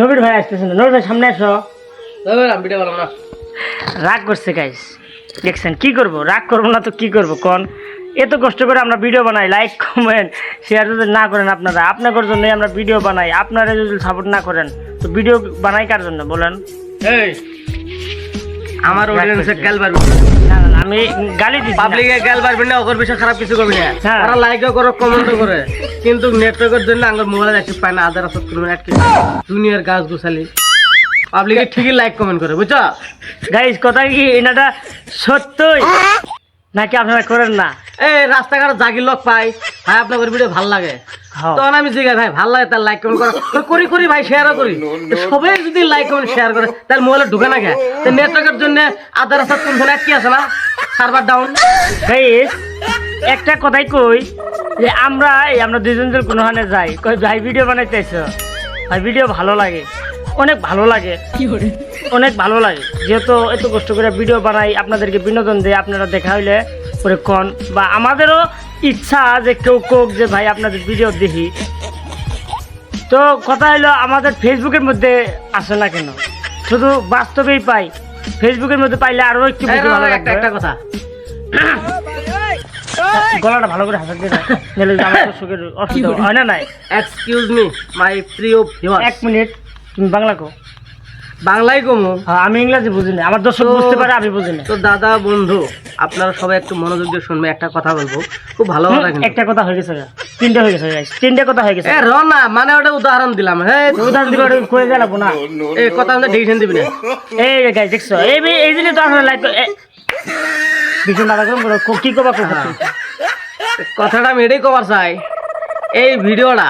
নবীর ভাই আসতেছে না। নবীর ভাই সামনে আসো। আমি ভিডিও বানাবো না। রাগ করছে গাইস দেখছেন কি করব? রাগ করব না তো কি করব কোন? এত কষ্ট করে আমরা ভিডিও বানাই। লাইক কমেন্ট শেয়ার যদি না করেন আপনারা আপনাদের জন্যই আমরা ভিডিও বানাই। আপনারা যদি সাপোর্ট না করেন তো ভিডিও বানাই কার জন্য বলেন? এই আমার অডিয়েন্সে গেল পারবে না না না, আমি গালি দিচ্ছি পাবলিকে গেল পারবে না ওর বিষয়ে খারাপ কিছু করবে না। হ্যাঁ। ওরা লাইকও করো কমেন্টও করে। কিন্তু নেটওয়ার্কের জন্য আমার মোবাইল অ্যাক্টিভ পায় না আদার আসত কোনো অ্যাক্টিভ দুনিয়ার গাছ গুছালি। পাবলিকে ঠিকই লাইক কমেন্ট করে বুঝছ? গাইস কথা কি? এনাটা সত্যই? নাকি আপনারা করেন না? এই রাস্তাঘাট জাগির লোক পাই। ভাই আপনাদের ভিডিও ভালো লাগে। হ্যাঁ। তখন আমি জিজ্ঞাসা ভাই ভালো লাগে তার লাইক কমেন্ট করো। করি করি ভাই শেয়ারও করি। সবাই যদি লাইক কমেন্ট শেয়ার করে তাহলে মোবাইলে ঢুকে না গে নেটওয়ার্কের জন্য আদার আসত কোন ফোন কি আছে না? সার্ভার ডাউন গাইস একটা কথাই কই যে আমরা এই আমরা দুজন যদি কোনো হানে যাই কই ভাই ভিডিও বানাইতেছ। ভাই ভিডিও ভালো লাগে। অনেক ভালো লাগে। অনেক ভালো লাগে। যেহেতু এত কষ্ট করে ভিডিও বানাই আপনাদেরকে বিনোদন দেয় আপনারা দেখা হইলে পরে কন। বা আমাদেরও ইচ্ছা যে কেউ কোক যে ভাই আপনাদের ভিডিও দেখি। তো কথা হলো আমাদের ফেসবুকের মধ্যে আসে না কেন? শুধু বাস্তবেই পাই। ফেসবুকের মধ্যে পাইলে আরও একটু ভালো একটা একটা কথা। গলাটা ভালো করে হাসাতে নাহলে আমার দর্শকের অসুবিধা হয়। না নাই? এক্সকিউজ মি মাই প্রিয় এক মিনিট তুমি বাংলা কো বাংলায় কমু? হ্যাঁ, আমি ইংরাজি বুঝি না আমার দর্শক বুঝতে পারে আমি বুঝি না তো দাদা বন্ধু আপনারা সবাই একটু মনোযোগ দিয়ে শুনবে একটা কথা বলব। খুব ভালো কথা কিন্তু। একটা কথা হয়ে গেছে। তিনটা হয়ে গেছে তিনটা কথা হয়ে গেছে। এ র না মানে ওটা উদাহরণ দিলাম। হ্যাঁ উদাহরণ দিবে ওটা করে গেলাম না। এই কথা আমাদের ডিসিশন দিবি না। এই যে গাইস দেখছ? এই বে- এই জন্য তো আসলে লাইক কিছু না রাখলাম কি কবা কো? কথাটা আমি এটাই কবার চাই। এই ভিডিওটা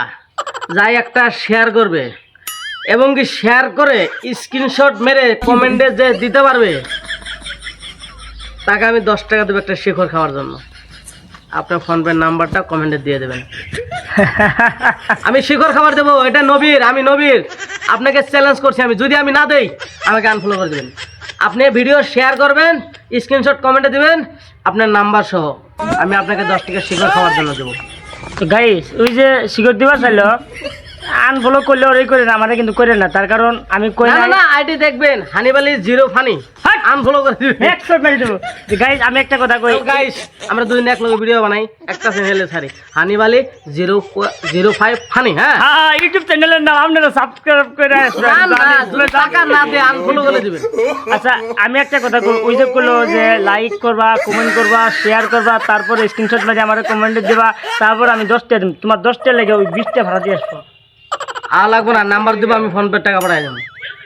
যাই একটা শেয়ার করবে। এবং কি শেয়ার করে স্ক্রিনশট মেরে কমেন্টে যে দিতে পারবে তাকে আমি দশ টাকা দেবো একটা শিখর খাওয়ার জন্য। আপনার ফোনপের নাম্বারটা কমেন্টে দিয়ে দেবেন। আমি শিখর খাবার দেবো এটা নবীর আমি নবীর। আপনাকে চ্যালেঞ্জ করছি আমি যদি আমি না দেই আমাকে আনফলো করে দেবেন। আপনি ভিডিও শেয়ার করবেন স্ক্রিনশট কমেন্টে দেবেন আপনার নাম্বার সহ আমি আপনাকে দশ টাকা শিখর খাওয়ার জন্য দেবো। তো গাইস ওই যে সিকিউর দিবা চাইলো আনফলো করলে ওরাই করে না আমাদের কিন্তু করে না। তার কারণ আমি কই না না আইডি দেখবেন হানিবালি জিরো ফানি! আনফলো করে দিবেন। একশো মেরে দেবো। গাইস আমি একটা কথা কই। গাইস আমরা দুদিন এক লগে ভিডিও বানাই একটা চ্যানেলে ছাড়ি। হানিবালি জিরো জিরো ফাইভ ফানি হ্যাঁ? হ্যাঁ ইউটিউব চ্যানেলের নাম আপনারা সাবস্ক্রাইব করে টাকা না দিয়ে আনফলো করে দিবেন। আচ্ছা আমি একটা কথা কই ওই যে করল যে লাইক করবা কমেন্ট করবা শেয়ার করবা তারপরে স্ক্রিনশট মাঝে আমার কমেন্টে দিবা তারপর আমি দশটা দিম তোমার দশটা লেগে ওই বিশটা ভাড়া দিয়ে আসব। আর লাগবো না নাম্বার দিব আমি ফোন পে টাকা পাঠাই দেবো।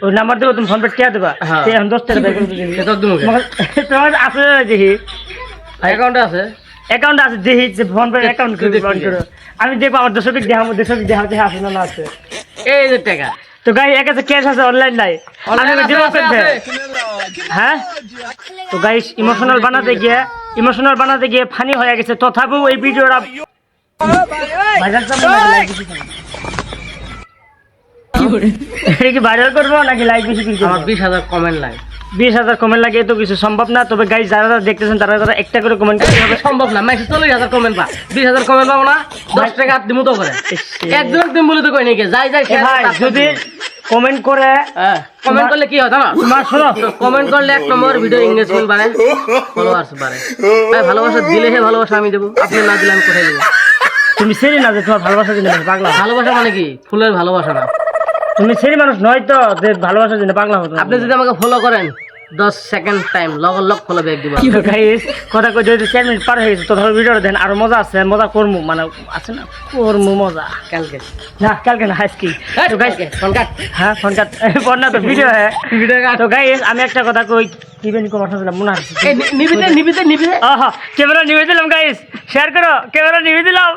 ওই নাম্বার দেবো তুমি ফোন পে টিয়া দেবা। হ্যাঁ। সে এখন দশটা বের করে দিবি। তোমার আছে না দেখি অ্যাকাউন্টে আছে? অ্যাকাউন্ট আছে দেখি যে ফোন পে অ্যাকাউন্ট ফোন করো আমি দেখব আমার দশমিক দেহা দেহা আছে না না আছে। এই যে টাকা। তো গাই এক আছে ক্যাশ আছে অনলাইন নাই। হ্যাঁ? তো গাইস ইমোশনাল বানাতে গিয়ে ইমোশনাল বানাতে গিয়ে ফানি হয়ে গেছে। তথাপিও এই ভিডিওটা ভাইরাল করব নাকি লাইক বেশি করব? এটা কি ভাইরাল করব নাকি লাইক বেশি কি আমার বিশ হাজার কমেন্ট লাগে বিশ হাজার কমেন্ট লাগে তো কিছু সম্ভব না তবে গাইস যারা যারা দেখতেছেন তারা তারা একটা করে কমেন্ট করতে সম্ভব না মাইসে চল্লিশ হাজার কমেন্ট পা বিশ হাজার কমেন্ট পাবো না দশ টাকা দিমু তো করে। একদিন বলে তো কই নাকি? যাই যাই ভাই যদি কমেন্ট করে কমেন্ট করলে কি হয় জানো? তোমার শোনো। কমেন্ট করলে এক নম্বর ভিডিও এঙ্গেজমেন্ট বাড়ে ফলোয়ার্স বাড়ে ভাই ভালোবাসা দিলে হে ভালোবাসা আমি দেবো আপনি না দিলে আমি কোথায় দেবো? তুমি সেরি না যে তোমার ভালোবাসা জন্য পাগলা? ভালোবাসা মানে কি? ফুলের ভালোবাসা না। তুমি সেরি মানুষ নয় তো যে ভালোবাসার জন্য পাগলা হতো। আপনি যদি আমাকে ফলো করেন দশ সেকেন্ড টাইম লগ লগ ফলো ব্যাক দিব। কথা কই যদি চার মিনিট পার হয়ে গেছে তো ধরো ভিডিওটা দেন আরও মজা আছে মজা করমু মানে আছে না করমু মজা। কালকে। না কালকে না আজকে তো গাইস ফোন কাট। হ্যাঁ ফোন কাট। ফোন না তো ভিডিও হ্যাঁ। Video cut. তো গাইস আমি একটা কথা কই কি বেনি কমার সাথে মনে আছে এই নিবিতে নিবিতে নিবিতে আহা ক্যামেরা নিভে দিলাম গাইস শেয়ার করো ক্যামেরা নিভে দিলাম।